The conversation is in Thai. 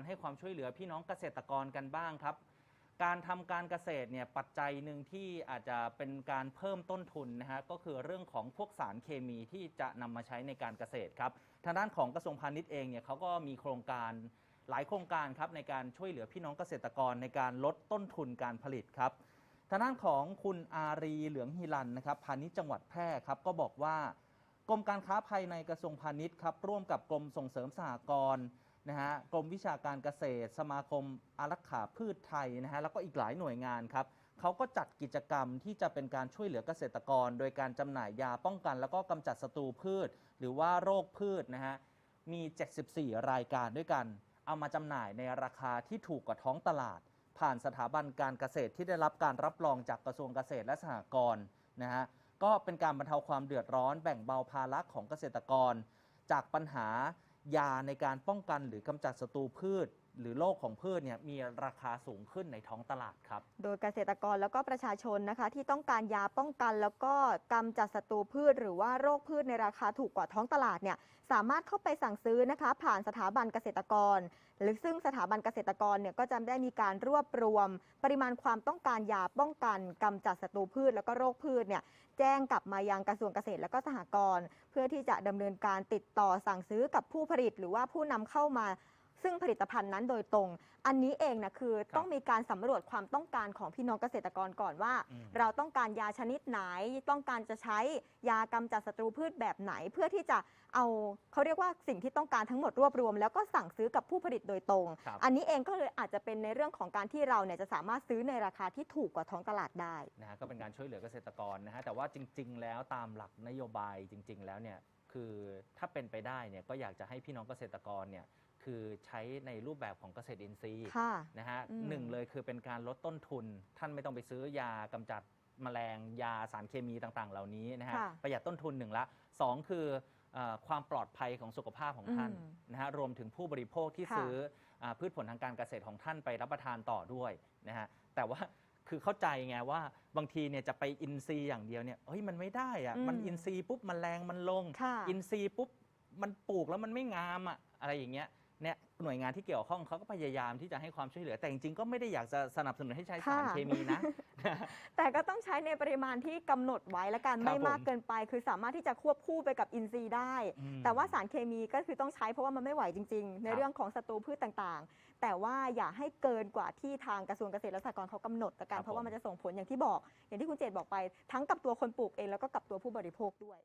การให้ความช่วยเหลือพี่น้องเกษตรกรกันบ้างครับ การทำการเกษตรเนี่ยปัจจัยหนึ่งที่อาจจะเป็นการเพิ่มต้นทุนนะฮะก็คือเรื่องของพวกสารเคมีที่จะนำมาใช้ในการเกษตรครับทางด้านของกระทรวงพาณิชย์เองเนี่ยเขาก็มีโครงการหลายโครงการครับในการช่วยเหลือพี่น้องเกษตรกรในการลดต้นทุนการผลิตครับทางด้านของคุณอารีเหลืองฮิรันนะครับพาณิชย์จังหวัดแพร่ครับก็บอกว่ากรมการค้าภายในกระทรวงพาณิชย์ครับร่วมกับกรมส่งเสริมสหกรณ์ นะฮะกรมวิชาการเกษตร สมาคมอารักขาพืชไทยนะฮะแล้วก็อีกหลายหน่วยงานครับเขาก็จัดกิจกรรมที่จะเป็นการช่วยเหลือเกษตรกร โดยการจำหน่ายยาป้องกัน แล้วก็กำจัดศัตรูพืช หรือว่าโรคพืชนะฮะมี 74 รายการด้วยกัน เอามาจำหน่ายในราคาที่ถูกกว่าท้องตลาด ผ่านสถาบันการเกษตรที่ได้รับการรับรองจากกระทรวงเกษตรและสหกรณ์นะฮะก็เป็นการบรรเทาความเดือดร้อนแบ่งเบาภาระของเกษตรกร จากปัญหา ยาในการป้องกันหรือกำจัดศัตรูพืช หรือโรคของพืชเนี่ยมีราคาสูงขึ้นในท้องตลาดครับ โดยเกษตรกรแล้วก็ประชาชนนะคะ ที่ต้องการยาป้องกันแล้วก็กำจัดศัตรูพืช หรือว่าโรคพืชในราคาถูกกว่าท้องตลาดเนี่ยสามารถเข้าไปสั่งซื้อนะคะ ผ่านสถาบันเกษตรกร หรือซึ่งสถาบันเกษตรกรเนี่ยก็จะได้มีการรวบรวม ปริมาณความต้องการยาป้องกันกำจัดศัตรูพืช แล้วก็โรคพืชเนี่ยแจ้งกลับมายังกระทรวงเกษตรและก็สหกรณ์เพื่อที่จะดำเนินการติดต่อสั่งซื้อกับผู้ผลิต หรือว่าผู้นำเข้ามา ซึ่งผลิตภัณฑ์นั้นโดยตรง อันนี้เองนะคือครับต้องมีการสำรวจความต้องการของพี่น้องเกษตรกรก่อนว่า อืม เราต้องการยาชนิดไหน ต้องการจะใช้ยากำจัดศัตรูพืชแบบไหน เพื่อที่จะเอาเขาเรียกว่าสิ่งที่ต้องการทั้งหมดรวบรวม แล้วก็สั่งซื้อกับผู้ผลิตโดยตรง ครับ อันนี้เองก็เลยอาจจะเป็นในเรื่องของการที่เราเนี่ยจะสามารถซื้อในราคาที่ถูกกว่าท้องตลาดได้ นะฮะก็เป็นการช่วยเหลือเกษตรกรนะฮะแต่ว่าจริง ๆ แล้วตามหลักนโยบายจริง ๆ แล้วเนี่ยคือถ้าเป็นไปได้เนี่ยก็อยากจะให้พี่น้องเกษตรกรเนี่ย คือใช้ในรูปแบบของเกษตรอินทรีย์ค่ะ นะฮะอืม หนึ่งเลยคือเป็นการลดต้นทุน ท่านไม่ต้องไปซื้อยากำจัดแมลงยาสารเคมีต่างๆ เหล่านี้นะฮะค่ะประหยัดต้นทุนหนึ่งละสองคือเออความปลอดภัยของสุขภาพของท่านอืมนะฮะรวมถึงผู้บริโภคที่ค่ะ ซื้ออาพืชผลทางการเกษตรของท่านไปรับประทานต่อด้วยนะฮะแต่ว่าคือเข้าใจไงว่าบางทีเนี่ยจะไปอินทรีย์อย่างเดียวเนี่ยเฮ้ยมันไม่ได้อะอืมมันอินทรีย์ปุ๊บแมลงมันลง ค่ะ อินทรีย์ปุ๊บมันปลูกแล้วมันไม่งามอะอะไรอย่างเงี้ย เนี่ยหน่วยงานที่เกี่ยวข้องเขาก็พยายามที่จะให้ความช่วยเหลือ แต่จริงๆก็ไม่ได้อยากจะสนับสนุนให้ใช้สารค่ะเคมีนะ แต่ก็ต้องใช้ในปริมาณที่กำหนดไว้และกันครับไม่มากผมเกินไป คือสามารถที่จะควบคู่ไปกับอินทรีย์ได้อืมแต่ว่าสารเคมีก็คือต้องใช้เพราะว่ามันไม่ไหวจริง ๆ ในครับเรื่องของศัตรูพืชต่างๆ แต่ว่าอย่าให้เกินกว่าที่ทางกระทรวงเกษตรและสหกรณ์เขากำหนดละกันเพราะว่ามันจะส่งผลอย่างที่บอก อย่างที่คุณเจตบอกไปทั้งกับตัวคนปลูกเองแล้วก็กับตัวผู้บริโภคด้วย